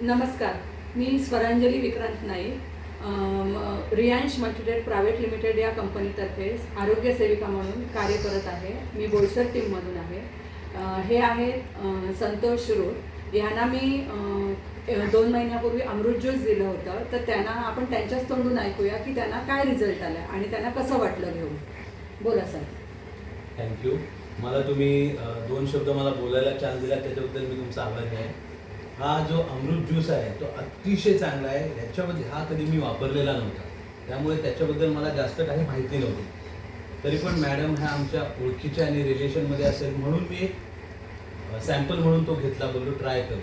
नमस्कार. मी Swaranjali Vikrant Naik. Riyansh material private limited या कंपनीतर्फे आरोग्य सेविका म्हणून कार्य करत आहे. मी बोईसर टीममधून आहे. हे आहेत संतोष रोड. यांना मी दोन महिन्यापूर्वी अमृत ज्यूस दिलं होतं. तर त्यांना आपण त्यांच्याच तोंडून ऐकूया की त्यांना काय रिझल्ट आला आणि त्यांना कसं वाटलं घेऊन. बोला सर. थँक्यू मला तुम्ही दोन शब्द मला बोलायला चान्स दिला त्याच्याबद्दल मी तुमचा आभारी आहे. हा जो अमृत ज्यूस आहे तो अतिशय चांगला आहे. ह्याच्यामध्ये हा कधी मी वापरलेला नव्हता. त्यामुळे त्याच्याबद्दल मला जास्त काही माहिती नव्हती. तरी पण मॅडम ह्या आमच्या ओळखीच्या आणि रिलेशनमध्ये असेल म्हणून मी एक सॅम्पल म्हणून तो घेतला बोललो ट्राय करू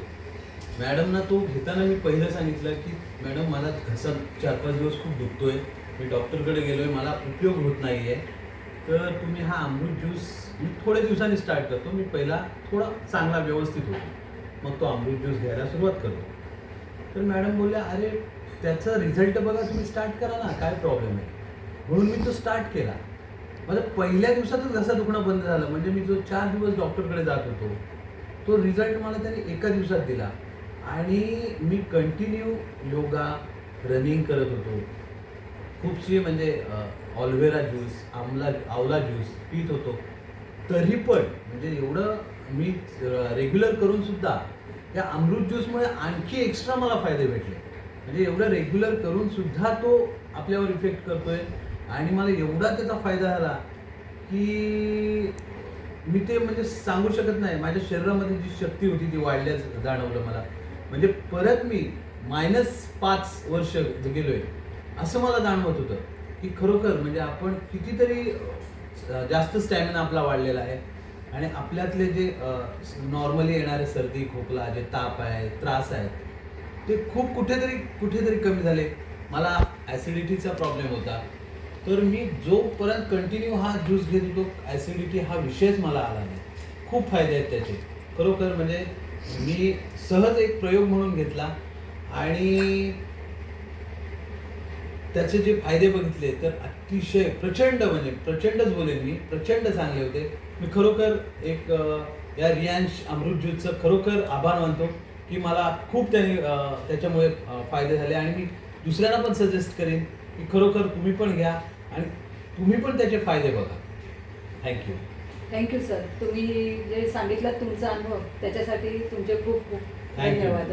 मॅडमना तो घेताना मी पहिलं सांगितलं की मॅडम मला घसा चार पाच दिवस खूप दुखतो आहे मी डॉक्टरकडे गेलो आहे मला उपयोग होत नाही आहे तर तुम्ही हा अमृत ज्यूस मी थोड्या दिवसांनी स्टार्ट करतो. मी पहिला थोडा चांगला व्यवस्थित होतो. मग तो अमृत ज्यूस घ्यायला सुरुवात करतो तर मॅडम बोलल्या अरे त्याचा रिझल्ट बघा तुम्ही स्टार्ट करा ना काय प्रॉब्लेम आहे? म्हणून मी तो स्टार्ट केला. माझं पहिल्या दिवसातच घसा दुखणं बंद झालं. म्हणजे मी जो चार दिवस डॉक्टरकडे जात होतो तो रिझल्ट मला त्याने एका दिवसात दिला. आणि मी कंटिन्यू योगा रनिंग करत होतो. खूपशी म्हणजे ऑलवेरा ज्यूस आमला आवला ज्यूस पित होतो. तरी पण म्हणजे एवढं मी रेग्युलर करून सुद्धा या अमृत ज्यूसमुळे आणखी एक्स्ट्रा मला फायदे भेटले. म्हणजे एवढं रेग्युलर करून सुद्धा तो आपल्यावर इफेक्ट करतोय आणि मला एवढा त्याचा फायदा झाला की मी ते म्हणजे सांगू शकत नाही. माझ्या शरीरामध्ये जी शक्ती होती ती वाढल्याच जाणवलं मला. म्हणजे परत मी मायनस पाच वर्ष गेलोय असं मला जाणवत होतं की खरोखर म्हणजे आपण कितीतरी जास्त स्टॅमिना आपला वाढलेला आहे. आणि आपल्यातले जे नॉर्मली येणारे सर्दी खोकला जे ताप आहे त्रास आहे ते खूप कुठेतरी कुठेतरी कमी झाले. मला ॲसिडिटीचा प्रॉब्लेम होता. तर मी जोपर्यंत कंटिन्यू हा ज्यूस घेत होतो ॲसिडिटी हा विषयच मला आला नाही. खूप फायदे आहेत त्याचे. खरोखर म्हणजे मी सहज एक प्रयोग म्हणून घेतला. आणि त्याचे जे फायदे बघितले तर अतिशय प्रचंड म्हणजे प्रचंडच बोलेन मी प्रचंड चांगले होते. मी खरोखर एक या रियांश अमृत ज्यूसचं खरोखर आभार मानतो की मला खूप त्याने त्याच्यामुळे फायदे झाले. आणि मी दुसऱ्यांना पण सजेस्ट करेन की खरोखर तुम्ही पण घ्या आणि तुम्ही पण त्याचे फायदे बघा. थँक्यू थँक्यू सर तुम्ही जे सांगितलं तुमचा अनुभव त्याच्यासाठी तुमचे खूप खूप. धन्यवाद.